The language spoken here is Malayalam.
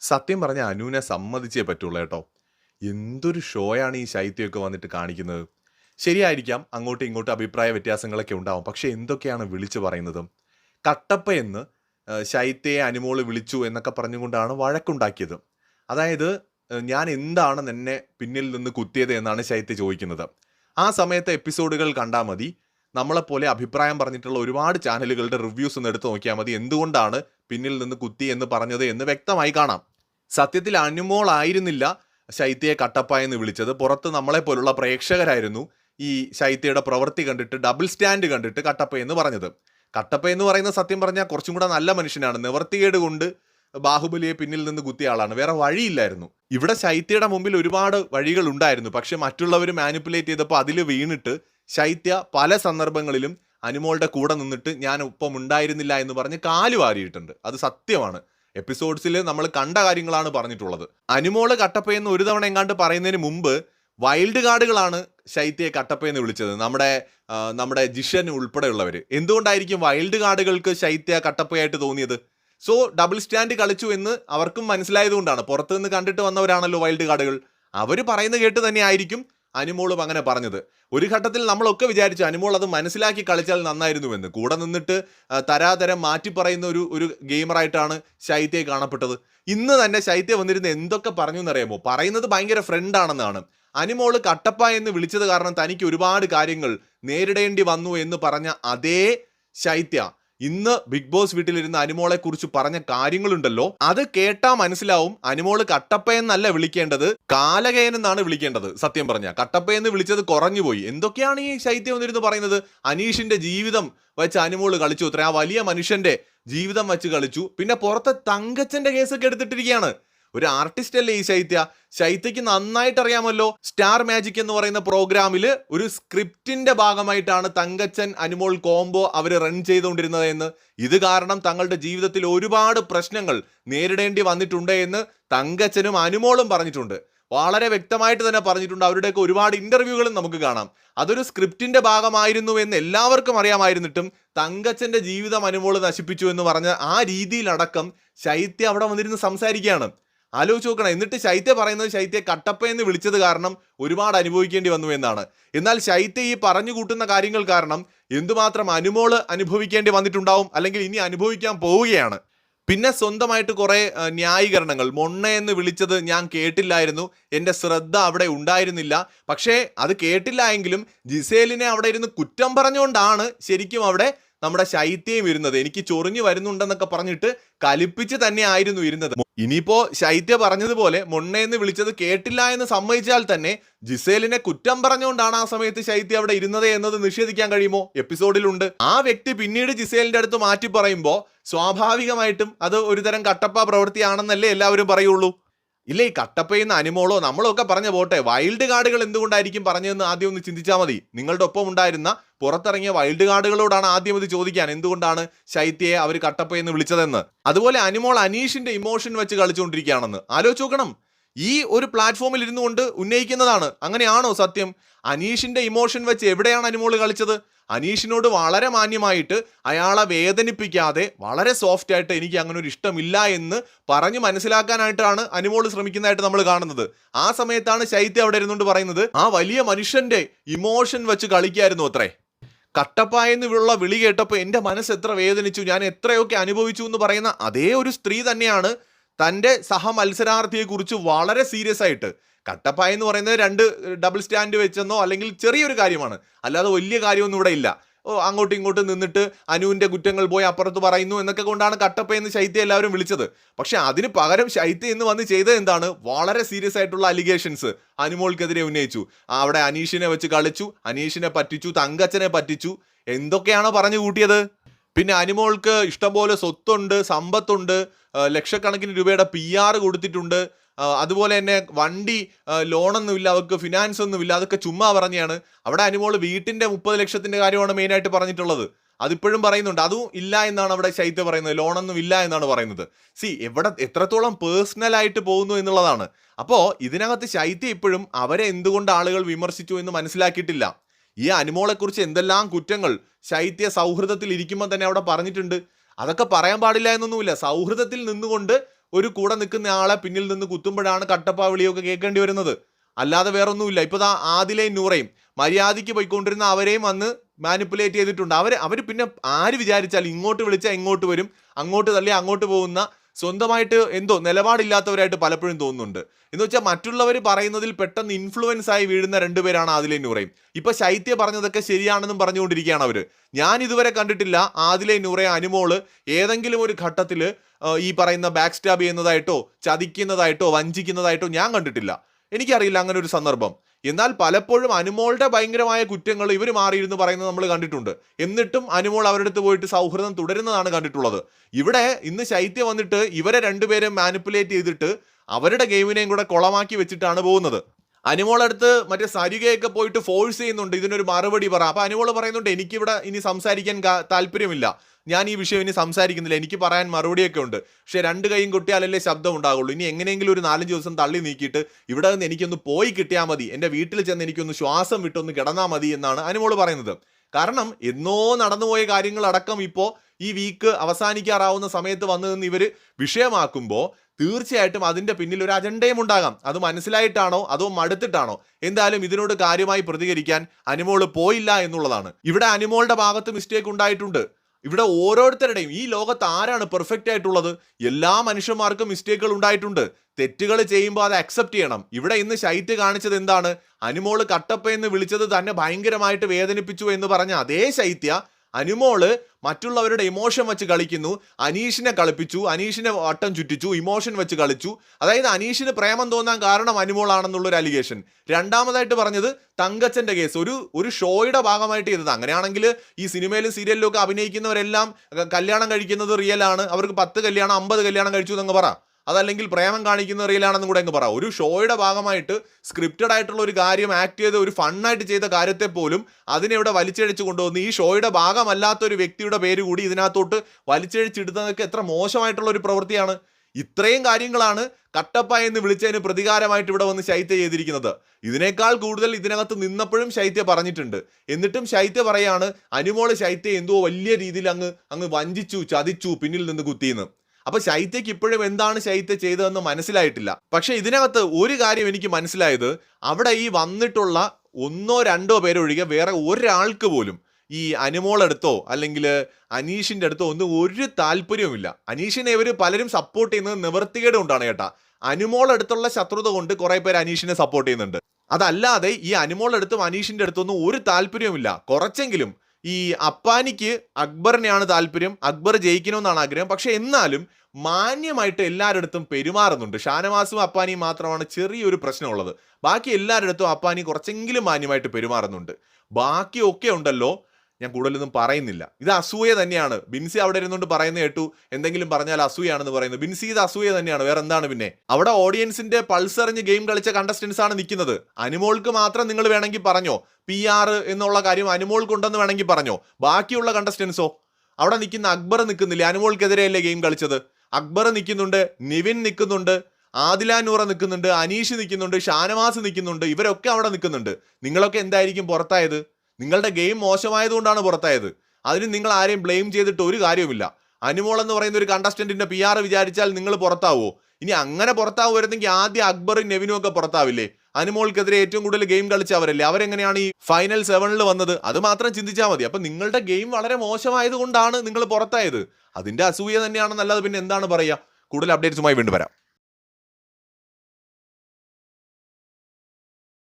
സത്യം പറഞ്ഞ അനുവിനെ സമ്മതിച്ചേ പറ്റുള്ളൂ കേട്ടോ. എന്തൊരു ഷോയാണ് ഈ ശൈത്യമൊക്കെ വന്നിട്ട് കാണിക്കുന്നത്. ശരിയായിരിക്കാം അങ്ങോട്ടും ഇങ്ങോട്ടും അഭിപ്രായ വ്യത്യാസങ്ങളൊക്കെ ഉണ്ടാവും. പക്ഷേ എന്തൊക്കെയാണ് വിളിച്ചു പറയുന്നത്? കട്ടപ്പ എന്ന് ശൈത്യയെ അനുമോൾ വിളിച്ചു എന്നൊക്കെ പറഞ്ഞുകൊണ്ടാണ് വഴക്കുണ്ടാക്കിയത്. അതായത് ഞാൻ എന്താണ് എന്നെ പിന്നിൽ നിന്ന് കുത്തിയത് എന്നാണ് ശൈത്യ ചോദിക്കുന്നത്. ആ സമയത്തെ എപ്പിസോഡുകൾ കണ്ടാൽ മതി. നമ്മളെപ്പോലെ അഭിപ്രായം പറഞ്ഞിട്ടുള്ള ഒരുപാട് ചാനലുകളുടെ റിവ്യൂസ് ഒന്ന് എടുത്ത് നോക്കിയാൽ മതി. എന്തുകൊണ്ടാണ് പിന്നിൽ നിന്ന് കുത്തി എന്ന് പറഞ്ഞത് എന്ന് വ്യക്തമായി കാണാം. സത്യത്തിൽ അനുമോൾ ആയിരുന്നില്ല ശൈത്യയെ കട്ടപ്പ എന്ന് വിളിച്ചത്. പുറത്ത് നമ്മളെ പോലുള്ള പ്രേക്ഷകരായിരുന്നു ഈ ശൈത്യയുടെ പ്രവൃത്തി കണ്ടിട്ട് ഡബിൾ സ്റ്റാൻഡ് കണ്ടിട്ട് കട്ടപ്പ എന്ന് പറഞ്ഞത്. കട്ടപ്പ എന്ന് പറയുന്ന സത്യം പറഞ്ഞാൽ കുറച്ചും കൂടെ നല്ല മനുഷ്യനാണ്. നിവർത്തികേട് കൊണ്ട് ബാഹുബലിയെ പിന്നിൽ നിന്ന് കുത്തിയ ആളാണ്. വേറെ വഴിയില്ലായിരുന്നു. ഇവിടെ ശൈത്യയുടെ മുമ്പിൽ ഒരുപാട് വഴികൾ ഉണ്ടായിരുന്നു. പക്ഷെ മറ്റുള്ളവർ മാനിപ്പുലേറ്റ് ചെയ്തപ്പോൾ അതിൽ വീണിട്ട് ശൈത്യ പല സന്ദർഭങ്ങളിലും അനുമോളുടെ കൂടെ നിന്നിട്ട് ഞാൻ ഒപ്പം ഉണ്ടായിരുന്നില്ല എന്ന് പറഞ്ഞ് കാൽ വാരിയിട്ടുണ്ട്. അത് സത്യമാണ്. എപ്പിസോഡ്സിൽ നമ്മൾ കണ്ട കാര്യങ്ങളാണ് പറഞ്ഞിട്ടുള്ളത്. അനുമോൾ കട്ടപ്പയെന്ന് ഒരു തവണ എങ്ങാണ്ട് പറയുന്നതിന് മുമ്പ് വൈൽഡ് കാർഡുകളാണ് ശൈത്യയെ കട്ടപ്പയെന്ന് വിളിച്ചത്. നമ്മുടെ നമ്മുടെ ജിഷൻ ഉൾപ്പെടെയുള്ളവർ എന്തുകൊണ്ടായിരിക്കും വൈൽഡ് കാർഡുകൾക്ക് ശൈത്യ കട്ടപ്പയായിട്ട് തോന്നിയത്? സോ ഡബിൾ സ്റ്റാൻഡ് കളിച്ചു എന്ന് അവർക്കും മനസ്സിലായതുകൊണ്ടാണ്. പുറത്തുനിന്ന് കണ്ടിട്ട് വന്നവരാണല്ലോ വൈൽഡ് കാർഡുകൾ അവർ പറയുന്ന കേട്ട് തന്നെ ആയിരിക്കും. അനുമോളും അങ്ങനെ പറഞ്ഞത്. ഒരു ഘട്ടത്തിൽ നമ്മളൊക്കെ വിചാരിച്ചു അനുമോൾ അത് മനസ്സിലാക്കി കളിച്ചാൽ നന്നായിരുന്നു എന്ന് കൂടെ നിന്നിട്ട് തരാതരം മാറ്റി പറയുന്ന ഒരു ഒരു ഗെയിമറായിട്ടാണ് ശൈത്യെ കാണപ്പെട്ടത്. ഇന്ന് തന്നെ ശൈത്യ വന്നിരുന്ന് എന്തൊക്കെ പറഞ്ഞു എന്നറിയാമോ പറയുന്നത് ഭയങ്കര ഫ്രണ്ടാണെന്നാണ് അനുമോൾ കട്ടപ്പ എന്ന് വിളിച്ചത് കാരണം തനിക്ക് ഒരുപാട് കാര്യങ്ങൾ നേരിടേണ്ടി വന്നു എന്ന് പറഞ്ഞ അതേ ശൈത്യ ഇന്ന് ബിഗ് ബോസ് വീട്ടിലിരുന്ന് അനുമോളെ കുറിച്ച് പറഞ്ഞ കാര്യങ്ങളുണ്ടല്ലോ. അത് കേട്ടാ മനസ്സിലാവും അനുമോൾ കട്ടപ്പയെന്നല്ല വിളിക്കേണ്ടത് കാലകയനെന്നാണ് വിളിക്കേണ്ടത്. സത്യം പറഞ്ഞ കട്ടപ്പയെന്ന് വിളിച്ചത് കുറഞ്ഞു പോയി എന്തൊക്കെയാണ് ഈ ശൈത്യം എന്നിരുന്ന് പറയുന്നത്? അനീഷിന്റെ ജീവിതം വെച്ച് അനുമോൾ കളിച്ചു. അത്ര ആ വലിയ മനുഷ്യന്റെ ജീവിതം വെച്ച് കളിച്ചു. പിന്നെ പുറത്തെ തങ്കച്ചന്റെ കേസൊക്കെ എടുത്തിട്ടിരിക്കുകയാണ്. ഒരു ആർട്ടിസ്റ്റ് അല്ലേ ഈ ശൈത്യ? ശൈത്യക്ക് നന്നായിട്ട് അറിയാമല്ലോ. സ്റ്റാർ മാജിക് എന്ന് പറയുന്ന പ്രോഗ്രാമിൽ ഒരു സ്ക്രിപ്റ്റിന്റെ ഭാഗമായിട്ടാണ് തങ്കച്ചൻ അനുമോൾ കോംബോ അവർ റൺ ചെയ്തുകൊണ്ടിരുന്നത് എന്ന്. ഇത് കാരണം തങ്ങളുടെ ജീവിതത്തിൽ ഒരുപാട് പ്രശ്നങ്ങൾ നേരിടേണ്ടി വന്നിട്ടുണ്ട് എന്ന് തങ്കച്ചനും അനുമോളും പറഞ്ഞിട്ടുണ്ട്. വളരെ വ്യക്തമായിട്ട് തന്നെ പറഞ്ഞിട്ടുണ്ട്. അവരുടെയൊക്കെ ഒരുപാട് ഇന്റർവ്യൂകളും നമുക്ക് കാണാം. അതൊരു സ്ക്രിപ്റ്റിന്റെ ഭാഗമായിരുന്നു എന്ന് എല്ലാവർക്കും അറിയാമായിരുന്നിട്ടും തങ്കച്ചന്റെ ജീവിതം അനുമോൾ നശിപ്പിച്ചു എന്ന് പറഞ്ഞ ആ രീതിയിലടക്കം ശൈത്യ അവിടെ വന്നിരുന്ന് സംസാരിക്കുകയാണ്. ആലോചിച്ച് നോക്കണം. എന്നിട്ട് ശൈത്യ പറയുന്നത് ശൈത്യ കട്ടപ്പ എന്ന് വിളിച്ചത് കാരണം ഒരുപാട് അനുഭവിക്കേണ്ടി വന്നു എന്നാണ്. എന്നാൽ ശൈത്യ ഈ പറഞ്ഞു കൂട്ടുന്ന കാര്യങ്ങൾ കാരണം എന്തുമാത്രം അനുമോൾ അനുഭവിക്കേണ്ടി വന്നിട്ടുണ്ടാവും അല്ലെങ്കിൽ ഇനി അനുഭവിക്കാൻ പോവുകയാണ്. പിന്നെ സ്വന്തമായിട്ട് കുറേ ന്യായീകരണങ്ങൾ. മൊണ്ണ എന്ന് വിളിച്ചത് ഞാൻ കേട്ടില്ലായിരുന്നു. എന്റെ ശ്രദ്ധ അവിടെ ഉണ്ടായിരുന്നില്ല. പക്ഷേ അത് കേട്ടില്ല എങ്കിലും ജിസേലിനെ അവിടെ ഇരുന്ന് കുറ്റം പറഞ്ഞുകൊണ്ടാണ് ശരിക്കും അവിടെ നമ്മുടെ ശൈത്യം ഇരുന്നത്. എനിക്ക് ചൊറിഞ്ഞു വരുന്നുണ്ടെന്നൊക്കെ പറഞ്ഞിട്ട് കലിപ്പിച്ച് തന്നെ ആയിരുന്നു ഇരുന്നത്. ഇനിയിപ്പോ ശൈത്യ പറഞ്ഞതുപോലെ മൊണ്ണയെന്ന് വിളിച്ചത് കേട്ടില്ല എന്ന് സമ്മതിച്ചാൽ തന്നെ ജിസേലിനെ കുറ്റം പറഞ്ഞുകൊണ്ടാണ് ആ സമയത്ത് ശൈത്യ അവിടെ ഇരുന്നത് എന്നത് നിഷേധിക്കാൻ കഴിയുമോ? എപ്പിസോഡിലുണ്ട്. ആ വ്യക്തി പിന്നീട് ജിസേലിന്റെ അടുത്ത് മാറ്റി പറയുമ്പോൾ സ്വാഭാവികമായിട്ടും അത് ഒരുതരം കട്ടപ്പ പ്രവൃത്തിയാണെന്നല്ലേ എല്ലാവരും പറയുള്ളൂ. ഇല്ല ഈ കട്ടപ്പയെന്ന് അനുമോളോ നമ്മളോ ഒക്കെ പറഞ്ഞ പോട്ടെ വൈൽഡ് കാർഡുകൾ എന്തുകൊണ്ടായിരിക്കും പറഞ്ഞതെന്ന് ആദ്യം ഒന്ന് ചിന്തിച്ചാൽ മതി. നിങ്ങളുടെ ഒപ്പം ഉണ്ടായിരുന്ന പുറത്തിറങ്ങിയ വൈൽഡ് കാർഡുകളോടാണ് ആദ്യം ഇത് ചോദിക്കാൻ എന്തുകൊണ്ടാണ് ശൈത്യയെ അവർ കട്ടപ്പയെന്ന് വിളിച്ചതെന്ന്. അതുപോലെ അനുമോൾ അനീഷിന്റെ ഇമോഷൻ വെച്ച് കളിച്ചുകൊണ്ടിരിക്കുകയാണെന്ന്. ആലോചിച്ച് നോക്കണം. ഈ ഒരു പ്ലാറ്റ്ഫോമിൽ ഇരുന്നു കൊണ്ട് ഉന്നയിക്കുന്നതാണ്. അങ്ങനെയാണോ സത്യം? അനീഷിന്റെ ഇമോഷൻ വെച്ച് എവിടെയാണ് അനുമോൾ കളിച്ചത്? അനീഷിനോട് വളരെ മാന്യമായിട്ട് അയാളെ വേദനിപ്പിക്കാതെ വളരെ സോഫ്റ്റ് ആയിട്ട് എനിക്ക് അങ്ങനെ ഒരു ഇഷ്ടമില്ല എന്ന് പറഞ്ഞു മനസ്സിലാക്കാനായിട്ടാണ് അനുമോൾ ശ്രമിക്കുന്നതായിട്ട് നമ്മൾ കാണുന്നത്. ആ സമയത്താണ് ശൈത്യ അവിടെ ഇരുന്നുകൊണ്ട് പറയുന്നത് ആ വലിയ മനുഷ്യന്റെ ഇമോഷൻ വെച്ച് കളിക്കായിരുന്നു അത്രേ. കട്ടപ്പായെന്നുള്ള വിളി കേട്ടപ്പോൾ എന്റെ മനസ്സ് എത്ര വേദനിച്ചു ഞാൻ എത്രയൊക്കെ അനുഭവിച്ചു എന്ന് പറയുന്ന അതേ ഒരു സ്ത്രീ തന്നെയാണ് തന്റെ സഹമത്സരാർത്ഥിയെക്കുറിച്ച് വളരെ സീരിയസ് ആയിട്ട്. കട്ടപ്പായ എന്ന് പറയുന്നത് രണ്ട് ഡബിൾ സ്റ്റാൻഡ് വെച്ചെന്നോ അല്ലെങ്കിൽ ചെറിയൊരു കാര്യമാണ്. അല്ലാതെ വലിയ കാര്യമൊന്നും ഇവിടെ ഇല്ല. അങ്ങോട്ടും ഇങ്ങോട്ടും നിന്നിട്ട് അനുവിന്റെ കുറ്റങ്ങൾ പോയി അപ്പുറത്ത് പറയുന്നു എന്നൊക്കെ കൊണ്ടാണ് കട്ടപ്പ എന്ന് ശൈത്യ എല്ലാവരും വിളിച്ചത്. പക്ഷേ അതിന് പകരം ശൈത്യ എന്ന് വന്ന് ചെയ്തത് എന്താണ്? വളരെ സീരിയസ് ആയിട്ടുള്ള അലിഗേഷൻസ് അനുമോൾക്കെതിരെ ഉന്നയിച്ചു. അവിടെ അനീഷിനെ വെച്ച് കളിച്ചു അനീഷിനെ പറ്റിച്ചു തങ്കച്ചനെ പറ്റിച്ചു. എന്തൊക്കെയാണോ പറഞ്ഞു കൂട്ടിയത്? പിന്നെ അനുമോൾക്ക് ഇഷ്ടംപോലെ സ്വത്തുണ്ട് സമ്പത്തുണ്ട് ലക്ഷക്കണക്കിന് രൂപയുടെ പി ആർ കൊടുത്തിട്ടുണ്ട്. അതുപോലെ തന്നെ വണ്ടി ലോണൊന്നുമില്ല അവർക്ക് ഫിനാൻസ് ഒന്നുമില്ല അതൊക്കെ ചുമ്മാ പറഞ്ഞാണ്. അവിടെ അനുമോൾ വീട്ടിന്റെ മുപ്പത് ലക്ഷത്തിന്റെ കാര്യമാണ് മെയിനായിട്ട് പറഞ്ഞിട്ടുള്ളത്. അതിപ്പോഴും പറയുന്നുണ്ട് അതും ഇല്ല എന്നാണ് അവിടെ ശൈത്യ പറയുന്നത് ലോണൊന്നും ഇല്ല എന്നാണ് പറയുന്നത്. സി എവിടെ എത്രത്തോളം പേഴ്സണൽ ആയിട്ട് പോകുന്നു എന്നുള്ളതാണ്. അപ്പോൾ ഇതിനകത്ത് ശൈത്യ ഇപ്പോഴും അവരെ എന്തുകൊണ്ട് ആളുകൾ വിമർശിച്ചു എന്ന് മനസ്സിലാക്കിയിട്ടില്ല. ഈ അനുമോളെക്കുറിച്ച് എന്തെല്ലാം കുറ്റങ്ങൾ ശൈത്യ സൗഹൃദത്തിൽ ഇരിക്കുമ്പോൾ തന്നെ അവിടെ പറഞ്ഞിട്ടുണ്ട്. അതൊക്കെ പറയാൻ പാടില്ല എന്നൊന്നുമില്ല. സൗഹൃദത്തിൽ നിന്നുകൊണ്ട് ഒരു കൂടെ നിൽക്കുന്ന ആളെ പിന്നിൽ നിന്ന് കുത്തുമ്പോഴാണ് കട്ടപ്പ വിളിയൊക്കെ കേൾക്കേണ്ടി വരുന്നത്. അല്ലാതെ വേറൊന്നുമില്ല. ഇപ്പോൾ ദാ ആദിലേയും നൂറയും മര്യാദയ്ക്ക് പോയിക്കൊണ്ടിരുന്ന അവരെയും വന്ന് മാനിപ്പുലേറ്റ് ചെയ്തിട്ടുണ്ട്. അവർ അവർ പിന്നെ ആര് വിചാരിച്ചാൽ ഇങ്ങോട്ട് വിളിച്ചാൽ ഇങ്ങോട്ട് വരും. അങ്ങോട്ട് തള്ളി അങ്ങോട്ട് പോകുന്ന സ്വന്തമായിട്ട് എന്തോ നിലപാടില്ലാത്തവരായിട്ട് പലപ്പോഴും തോന്നുന്നുണ്ട്. എന്ന് വെച്ചാൽ മറ്റുള്ളവർ പറയുന്നതിൽ പെട്ടെന്ന് ഇൻഫ്ലുവൻസ് ആയി വീഴുന്ന രണ്ടുപേരാണ് ആദിലെ നൂറയും ഇപ്പൊ ശൈത്യ പറഞ്ഞതൊക്കെ ശരിയാണെന്നും പറഞ്ഞുകൊണ്ടിരിക്കുകയാണ് അവർ ഞാൻ ഇതുവരെ കണ്ടിട്ടില്ല. ആദിലെ നൂറയെ അനുമോൾ ഏതെങ്കിലും ഒരു ഘട്ടത്തിൽ ഈ പറയുന്ന ബാക്ക് സ്റ്റാബ് ചെയ്യുന്നതായിട്ടോ ചതിക്കുന്നതായിട്ടോ വഞ്ചിക്കുന്നതായിട്ടോ ഞാൻ കണ്ടിട്ടില്ല. എനിക്കറിയില്ല അങ്ങനെ ഒരു സന്ദർഭം. എന്നാൽ പലപ്പോഴും അനുമോളുടെ ഭയങ്കരമായ കുറ്റങ്ങൾ ഇവർ മാറിയിരുന്നു പറയുന്നത് നമ്മൾ കണ്ടിട്ടുണ്ട്. എന്നിട്ടും അനുമോൾ അവരുടെ പോയിട്ട് സൗഹൃദം തുടരുന്നതാണ് കണ്ടിട്ടുള്ളത്. ഇവിടെ ഇന്ന് ശൈത്യം വന്നിട്ട് ഇവരെ രണ്ടുപേരെ മാനിപ്പുലേറ്റ് ചെയ്തിട്ട് അവരുടെ ഗെയിമിനെയും കൂടെ കുളമാക്കി വെച്ചിട്ടാണ് പോകുന്നത്. അനുമോളടുത്ത് മറ്റേ സരികയൊക്കെ പോയിട്ട് ഫോഴ്സ് ചെയ്യുന്നുണ്ട്. ഇതിനൊരു മറുപടി പറ. അപ്പൊ അനുമോൾ പറയുന്നുണ്ട് എനിക്കിവിടെ ഇനി സംസാരിക്കാൻ താല്പര്യമില്ല. ഞാൻ ഈ വിഷയം ഇനി സംസാരിക്കുന്നില്ല. എനിക്ക് പറയാൻ മറുപടിയൊക്കെ ഉണ്ട്. പക്ഷേ രണ്ട് കൈയും കൊട്ടിയാലല്ലേ ശബ്ദം ഉണ്ടാകുള്ളൂ ഇനി എങ്ങനെയെങ്കിലും ഒരു നാലഞ്ച് ദിവസം തള്ളി നീക്കിയിട്ട് ഇവിടെ നിന്ന് എനിക്കൊന്ന് പോയി കിട്ടിയാൽ മതി. എന്റെ വീട്ടിൽ ചെന്ന് എനിക്കൊന്ന് ശ്വാസം വിട്ടൊന്ന് കിടന്നാൽ മതി എന്നാണ് അനുമോൾ പറയുന്നത്. കാരണം എന്നോ നടന്നുപോയ കാര്യങ്ങളടക്കം ഇപ്പോൾ ഈ വീക്ക് അവസാനിക്കാറാവുന്ന സമയത്ത് വന്നു നിന്ന് ഇവർ വിഷയമാക്കുമ്പോൾ തീർച്ചയായിട്ടും അതിന്റെ പിന്നിൽ ഒരു അജണ്ടയും ഉണ്ടാകാം. അത് മനസ്സിലായിട്ടാണോ? അതോ മടുത്തിട്ടാണോ? എന്തായാലും ഇതിനോട് കാര്യമായി പ്രതികരിക്കാൻ അനുമോൾ പോയില്ല എന്നുള്ളതാണ്. ഇവിടെ അനുമോളുടെ ഭാഗത്ത് മിസ്റ്റേക്ക് ഉണ്ടായിട്ടുണ്ട്. ഇവിടെ ഓരോരുത്തരുടെയും ഈ ലോകത്ത് ആരാണ് പെർഫെക്റ്റ് ആയിട്ടുള്ളത്? എല്ലാ മനുഷ്യന്മാർക്കും മിസ്റ്റേക്കുകൾ ഉണ്ടായിട്ടുണ്ട്. തെറ്റുകൾ ചെയ്യുമ്പോൾ അത് അക്സെപ്റ്റ് ചെയ്യണം. ഇവിടെ ഇന്ന് ശൈത്യ കാണിച്ചത് എന്താണ്? അനുമോൾ കട്ടപ്പ എന്ന് വിളിച്ചത് തന്നെ ഭയങ്കരമായിട്ട് വേദനിപ്പിച്ചു എന്ന് പറഞ്ഞ അതേ ശൈത്യ അനുമോൾ മറ്റുള്ളവരുടെ ഇമോഷൻ വെച്ച് കളിക്കുന്നു. അനീഷിനെ കളിപ്പിച്ചു. അനീഷിനെ വട്ടം ചുറ്റിച്ചു. ഇമോഷൻ വെച്ച് കളിച്ചു. അതായത് അനീഷിന് പ്രേമം തോന്നാൻ കാരണം അനുമോളാണെന്നുള്ള ഒരു അലിഗേഷൻ രണ്ടാമതായിട്ട് പറഞ്ഞത് തങ്കച്ചന്റെ കേസ് ഒരു ഒരു ഷോയുടെ ഭാഗമായിട്ട് ചെയ്തത്. അങ്ങനെയാണെങ്കിൽ ഈ സിനിമയിലും സീരിയലിലും ഒക്കെ അഭിനയിക്കുന്നവരെല്ലാം കല്യാണം കഴിക്കുന്നത് റിയൽ ആണ്. അവർക്ക് പത്ത് കല്യാണം അമ്പത് കല്യാണം കഴിച്ചു എന്നങ്ങ് പറ. അതല്ലെങ്കിൽ പ്രേമം കാണിക്കുന്ന റീലാണെന്നും കൂടെ അങ്ങ് പറ. ഒരു ഷോയുടെ ഭാഗമായിട്ട് സ്ക്രിപ്റ്റഡ് ആയിട്ടുള്ള ഒരു കാര്യം ആക്ട് ചെയ്ത് ഒരു ഫണ്ണായിട്ട് ചെയ്ത കാര്യത്തെ പോലും അതിനെ ഇവിടെ വലിച്ചഴിച്ച് കൊണ്ടുവന്ന് ഈ ഷോയുടെ ഭാഗമല്ലാത്ത ഒരു വ്യക്തിയുടെ പേര് കൂടി ഇതിനകത്തോട്ട് വലിച്ചഴിച്ചിടുന്നതൊക്കെ എത്ര മോശമായിട്ടുള്ള ഒരു പ്രവൃത്തിയാണ്. ഇത്രയും കാര്യങ്ങളാണ് കട്ടപ്പ എന്ന് വിളിച്ചതിന് പ്രതികാരമായിട്ട് ഇവിടെ വന്ന് ശൈത്യ ചെയ്തിരിക്കുന്നത്. ഇതിനേക്കാൾ കൂടുതൽ ഇതിനകത്ത് നിന്നപ്പോഴും ശൈത്യ പറഞ്ഞിട്ടുണ്ട്. എന്നിട്ടും ശൈത്യ പറയാണ് അനുമോൾ ശൈത്യ എന്തോ വലിയ രീതിയിൽ അങ്ങ് അങ്ങ് വഞ്ചിച്ചു ചതിച്ചു പിന്നിൽ നിന്ന് കുത്തിയെന്ന്. അപ്പൊ ശൈത്യക്ക് ഇപ്പോഴും എന്താണ് ശൈത്യ ചെയ്തതെന്ന് മനസ്സിലായിട്ടില്ല. പക്ഷെ ഇതിനകത്ത് ഒരു കാര്യം എനിക്ക് മനസ്സിലായത് അവിടെ ഈ വന്നിട്ടുള്ള ഒന്നോ രണ്ടോ പേരൊഴികെ വേറെ ഒരാൾക്ക് പോലും ഈ അനുമോളടുത്തോ അല്ലെങ്കിൽ അനീഷിന്റെ അടുത്തോ ഒന്നും ഒരു താല്പര്യവുമില്ല. അനീഷിനെ ഇവർ പലരും സപ്പോർട്ട് ചെയ്യുന്നത് നിവർത്തികേട് കൊണ്ടാണ് കേട്ടാ. അനുമോളടുത്തുള്ള ശത്രുത കൊണ്ട് കുറെ പേര് അനീഷിനെ സപ്പോർട്ട് ചെയ്യുന്നുണ്ട്. അതല്ലാതെ ഈ അനുമോളടുത്തും അനീഷിന്റെ അടുത്തൊന്നും ഒരു താല്പര്യവുമില്ല. കുറച്ചെങ്കിലും ഈ അപ്പാനിക്ക് അക്ബറിനെയാണ് താല്പര്യം. അക്ബർ ജയിക്കണമെന്നാണ് ആഗ്രഹം. പക്ഷെ എന്നാലും മാന്യമായിട്ട് എല്ലാവരുടെ പെരുമാറുന്നുണ്ട്. ഷാനവാസും അപ്പാനിയും മാത്രമാണ് ചെറിയൊരു പ്രശ്നമുള്ളത്. ബാക്കി എല്ലാവരുടെ അപ്പാനി കുറച്ചെങ്കിലും മാന്യമായിട്ട് പെരുമാറുന്നുണ്ട്. ബാക്കിയൊക്കെ ഉണ്ടല്ലോ. ഞാൻ കൂടുതലൊന്നും പറയുന്നില്ല. ഇത് അസൂയ തന്നെയാണ്. ബിൻസി അവിടെ ഇരുന്നുകൊണ്ട് പറയുന്ന കേട്ടു. എന്തെങ്കിലും പറഞ്ഞാൽ അസൂയാണെന്ന് പറയുന്നത് ബിൻസി ഇത് അസൂയ തന്നെയാണ്. വേറെ എന്താണ് പിന്നെ? അവിടെ ഓഡിയൻസിന്റെ പൾസ് അറിഞ്ഞ് ഗെയിം കളിച്ച കണ്ടസ്റ്റൻസ് ആണ് നിൽക്കുന്നത്. അനുമോൾക്ക് മാത്രം നിങ്ങൾ വേണമെങ്കിൽ പറഞ്ഞോ? പി ആർ എന്നുള്ള കാര്യം അനുമോൾക്കുണ്ടെന്ന് വേണമെങ്കിൽ പറഞ്ഞോ? ബാക്കിയുള്ള കണ്ടസ്റ്റൻസോ അവിടെ നിൽക്കുന്ന അക്ബർ നിൽക്കുന്നില്ല? അനുമോൾക്കെതിരെയല്ലേ ഗെയിം കളിച്ചത്? അക്ബർ നിൽക്കുന്നുണ്ട് നിവിൻ നിൽക്കുന്നുണ്ട് ആദിലാനൂറ നിൽക്കുന്നുണ്ട് അനീഷ് നിൽക്കുന്നുണ്ട് ഷാനവാസ് നിൽക്കുന്നുണ്ട്. ഇവരൊക്കെ അവിടെ നിൽക്കുന്നുണ്ട്. നിങ്ങളൊക്കെ എന്തായിരിക്കും പുറത്തായത്? നിങ്ങളുടെ ഗെയിം മോശമായതുകൊണ്ടാണ് പുറത്തായത്. അതിന് നിങ്ങൾ ആരെയും ബ്ലെയിം ചെയ്തിട്ട് ഒരു കാര്യവുമില്ല. അനുമോൾ എന്ന് പറയുന്ന ഒരു കണ്ടസ്റ്റന്റിന്റെ പി ആർ വിചാരിച്ചാൽ നിങ്ങൾ പുറത്താവോ? ഇനി അങ്ങനെ പുറത്താവുമായിരുന്നെങ്കിൽ ആദ്യം അക്ബറും നെവിനും ഒക്കെ പുറത്താവില്ലേ? അനുമോൾക്കെതിരെ ഏറ്റവും കൂടുതൽ ഗെയിം കളിച്ചവരല്ലേ അവരെങ്ങനെയാണ് ഈ ഫൈനൽ സെവനിൽ വന്നത്? അത് മാത്രം ചിന്തിച്ചാൽ മതി. അപ്പൊ നിങ്ങളുടെ ഗെയിം വളരെ മോശമായതുകൊണ്ടാണ് നിങ്ങൾ പുറത്തായത്. അതിന്റെ അസൂയ തന്നെയാണെന്നല്ലാതെ പിന്നെ എന്താണ് പറയുക? കൂടുതൽ അപ്ഡേറ്റ്സുമായി വീണ്ടും വരാം.